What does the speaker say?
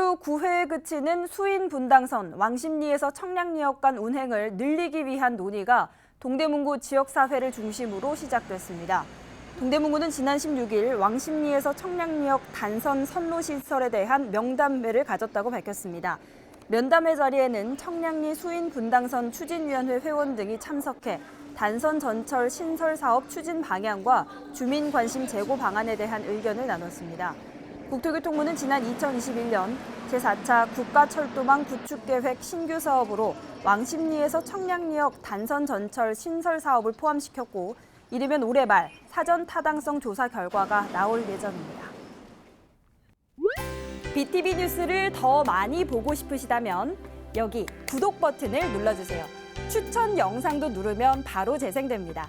하루 9회에 그치는 수인 분당선 왕십리에서 청량리역 간 운행을 늘리기 위한 논의가 동대문구 지역사회를 중심으로 시작됐습니다. 동대문구는 지난 16일 왕십리에서 청량리역 단선 선로 시설에 대한 명담회를 가졌다고 밝혔습니다. 면담회 자리에는 청량리 수인 분당선 추진위원회 회원 등이 참석해 단선 전철 신설 사업 추진 방향과 주민 관심 제고 방안에 대한 의견을 나눴습니다. 국토교통부는 지난 2021년 제4차 국가철도망 구축계획 신규 사업으로 왕십리에서 청량리역 단선 전철 신설 사업을 포함시켰고 이르면 올해 말 사전 타당성 조사 결과가 나올 예정입니다. BTV 뉴스를 더 많이 보고 싶으시다면 여기 구독 버튼을 눌러주세요. 추천 영상도 누르면 바로 재생됩니다.